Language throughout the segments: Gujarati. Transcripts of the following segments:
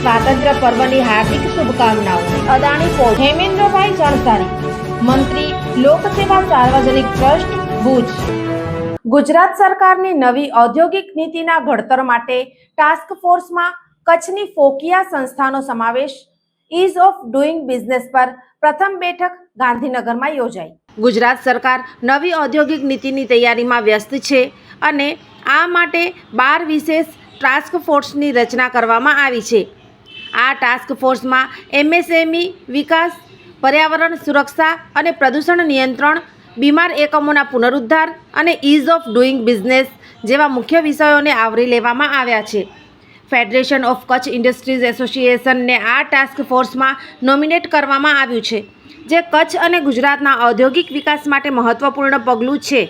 સ્વાતંત્ર્ય પર્વની હાર્દિક શુભકામનાઓ. અદાણી પોર્ટ હેમેન્દ્રભાઈ જણસારી મંત્રી, લોકસેવા સાર્વજનિક ટ્રસ્ટ, ભુજ. ગુજરાત સરકારની નવી ઔદ્યોગિક નીતિના ઘડતર માટે ટાસ્ક ફોર્સમાં કચ્છની ફોકિયા સંસ્થાનો સમાવેશ ઇઝ ઓફ ડુઈંગ બિઝનેસ પર પ્રથમ બેઠક ગાંધીનગરમાં યોજાઈ. ગુજરાત સરકાર નવી ઔદ્યોગિક નીતિની તૈયારીમાં વ્યસ્ત છે અને આ માટે બાર વિશેષ ટાસ્ક ફોર્સની રચના કરવામાં આવી છે. આ ટાસ્ક ફોર્સમાં એમએસએમઈ, વિકાસ, પર્યાવરણ, સુરક્ષા અને પ્રદૂષણ નિયંત્રણ, બીમાર એકમોના પુનરુદ્ધાર અને ઇઝ ઓફ ડુઈંગ બિઝનેસ જેવા મુખ્ય વિષયોને આવરી લેવામાં આવ્યા છે. ફેડરેશન ઓફ કચ્છ ઇન્ડસ્ટ્રીઝ એસોસિએશનને આ ટાસ્ક ફોર્સમાં નોમિનેટ કરવામાં આવ્યું છે, જે કચ્છ અને ગુજરાતના ઔદ્યોગિક વિકાસ માટે મહત્વપૂર્ણ પગલું છે.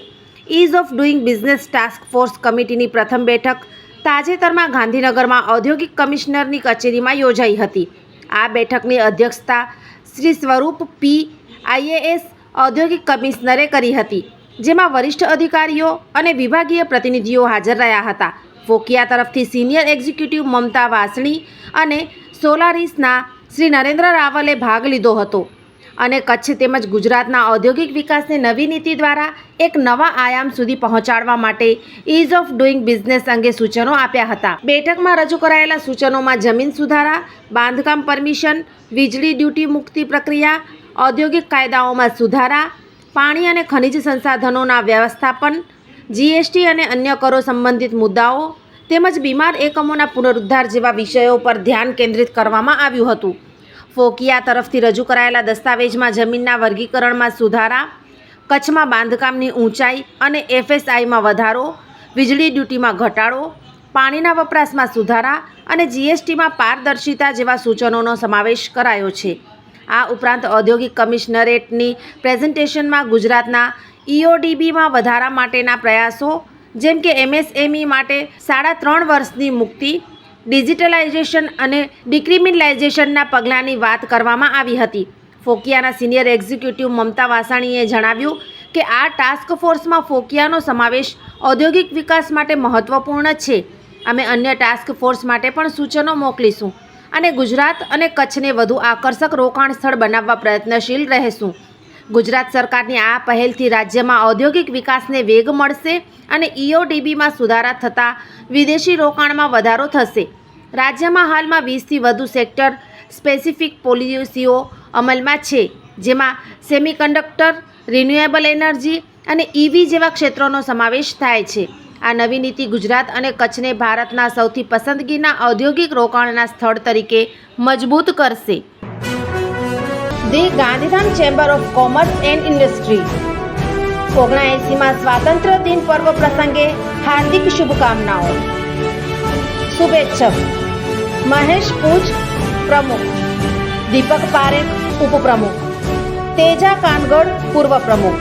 Ease of doing business task force કમિટીની પ્રથમ બેઠક તાજેતરમાં ગાંધીનગરમાં ઔદ્યોગિક કમિશનરની કચેરીમાં યોજાઈ હતી. આ બેઠકની અધ્યક્ષતા શ્રી સ્વરૂપ પી. આઈએએસ ઔદ્યોગિક કમિશનરે કરી હતી, જેમાં વરિષ્ઠ અધિકારીઓ અને વિભાગીય પ્રતિનિધિઓ હાજર રહ્યા હતા. ફોકિયા તરફથી સિનિયર એક્ઝિક્યુટિવ મમતા વાસણી અને સોલારીસના શ્રી નરેન્દ્ર રાવલે ભાગ લીધો હતો. અને કચ્છ તેમજ ગુજરાતના ઔદ્યોગિક વિકાસને નવી નીતિ દ્વારા એક નવા આયામ સુધી પહોંચાડવા માટે ઇઝ ઓફ ડુઈંગ બિઝનેસ અંગે સૂચનો આપ્યા હતા. બેઠકમાં રજૂ કરાયેલા સૂચનોમાં જમીન સુધારા, બાંધકામ પરમિશન, વીજળી ડ્યુટી મુક્તિ પ્રક્રિયા, ઔદ્યોગિક કાયદાઓમાં સુધારા, પાણી અને ખનિજ સંસાધનોના વ્યવસ્થાપન જીએસટી અને અન્ય કરો સંબંધિત મુદ્દાઓ તેમજ બીમાર એકમોના પુનરુદ્ધાર જેવા વિષયો પર ધ્યાન કેન્દ્રિત કરવામાં આવ્યું હતું. ફોકિયા તરફથી રજૂ કરાયેલા દસ્તાવેજમાં જમીનના વર્ગીકરણમાં સુધારા, કચ્છમાં બાંધકામની ઊંચાઈ અને એફએસઆઈમાં વધારો, વીજળી ડ્યુટીમાં ઘટાડો, પાણીના વપરાશમાં સુધારા અને જીએસટીમાં પારદર્શિતા જેવા સૂચનોનો સમાવેશ કરાયો છે. આ ઉપરાંત ઔદ્યોગિક કમિશનરેટની પ્રેઝન્ટેશનમાં ગુજરાતના ઈઓડીબીમાં વધારા માટેના પ્રયાસો, જેમ કે એમએસએમઈ માટે સાડા ત્રણ વર્ષની મુક્તિ ડિજિટલાઇઝેશન અને ડિક્રિમિનલાઇઝેશનના પગલાંની વાત કરવામાં આવી હતી. ફોકિયાના સિનિયર એક્ઝિક્યુટિવ મમતા વાસાણીએ જણાવ્યું કે આ ટાસ્ક ફોર્સમાં ફોકિયાનો સમાવેશ ઔદ્યોગિક વિકાસ માટે મહત્વપૂર્ણ છે. અમે અન્ય ટાસ્ક ફોર્સ માટે પણ સૂચનો મોકલીશું અને ગુજરાત અને કચ્છને વધુ આકર્ષક રોકાણ સ્થળ બનાવવા પ્રયત્નશીલ રહેશું. ગુજરાત સરકારની આ પહેલથી રાજ્યમાં ઔદ્યોગિક વિકાસને વેગ મળશે અને ઈઓડીબીમાં સુધારા થતાં વિદેશી રોકાણમાં વધારો થશે. રાજ્યમાં હાલમાં વીસથી વધુ સેક્ટર સ્પેસિફિક પોલિસીઓ અમલમાં છે, જેમાં સેમિકન્ડક્ટર, રિન્યુએબલ એનર્જી અને ઇવી જેવા ક્ષેત્રોનો સમાવેશ થાય છે. આ નવી નીતિ ગુજરાત અને કચ્છને ભારતના સૌથી પસંદગીના ઔદ્યોગિક રોકાણના સ્થળ તરીકે મજબૂત કરશે. The Gandhidham chamber of commerce and industry. ઓગણએંસીમાં સ્વાતંત્ર્ય દિન પર્વ પ્રસંગે હાર્દિક શુભકામનાઓ. શુભેચ્છક. મહેશ પૂજ પ્રમુખ. દીપક પારેખ ઉપપ્રમુખ. તેજા કાનગડ પૂર્વ પ્રમુખ.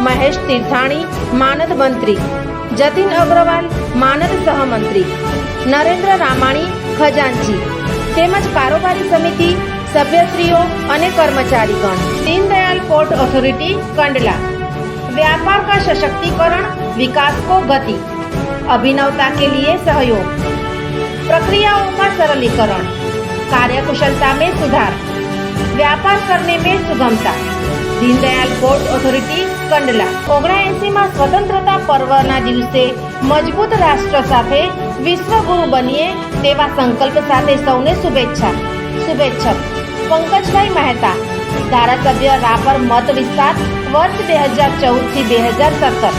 મહેશ તીર્થાણી, માનદ મંત્રી. જતીન અગ્રવાલ, માનદ સહમંત્રી. નરેન્દ્ર રામાણી, ખજાનચી. તેમજ કારોબારી સમિતિ સભ્યશ્રીઓ અને કર્મચારીગણ દીનદયાલ પોર્ટ ઓથોરિટી કંડલા व्यापार का सशक्तिकरण विकास को गति अभिनवता के लिए सहयोग प्रक्रियाओं का सरलीकरण कार्यकुशलता में सुधार व्यापार करने में सुगमता दीनदयाल पोर्ट ઓથોરિટી કંડલા ઓગણએંસીમાં સ્વતંત્રતા પર્વના દિવસે મજબૂત રાષ્ટ્ર સાથે વિશ્વગુરુ બનીએ તેવા સંકલ્પ સાથે સૌને શુભેચ્છા શુભેચ્છક પંકજભાઈ મહેતા. ધારાસભ્ય રાપર મત વિસ્તાર, વર્ષ બે હજાર ચૌદથી બે હજાર સત્તર.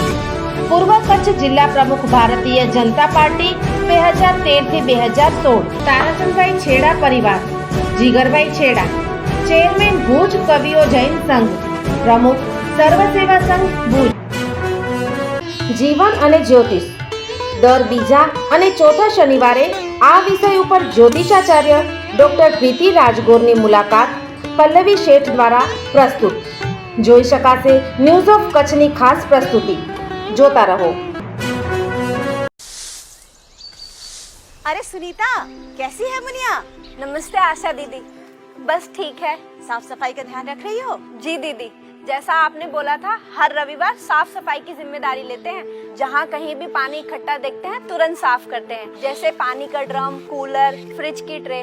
પૂર્વ કચ્છ જિલ્લા પ્રમુખ ભારતીય જનતા પાર્ટી બે હજાર તેરથી બે હજાર સોળ. તારાચંદભાઈ છેડા પરિવાર, જીગરભાઈ છેડા. ચેરમેન ભુજ કવિઓ જૈન સંઘ, પ્રમુખ સર્વ સેવા સંઘ ભુજ. જીવન અને જ્યોતિષ. દર બીજા અને ચોથા શનિવારે આ વિષય ઉપર જ્યોતિષાચાર્ય ડોક્ટર પ્રીતિ રાજગોરની મુલાકાત પલ્લવી શેઠ દ્વારા પ્રસ્તુત જોઈ શકાશે ન્યૂઝ ઓફ કચ્છની ખાસ પ્રસ્તુતિ જોતા રહો अरे सुनीता कैसी है मुनिया नमस्ते आशा दीदी बस ठीक है साफ सफाई का ध्यान रख रही हो जी दीदी जैसा आपने बोला था हर रविवार साफ सफाई की जिम्मेदारी लेते हैं जहाँ कहीं भी पानी इकट्ठा देखते हैं तुरंत साफ करते हैं जैसे पानी का ड्रम कूलर फ्रिज की ट्रे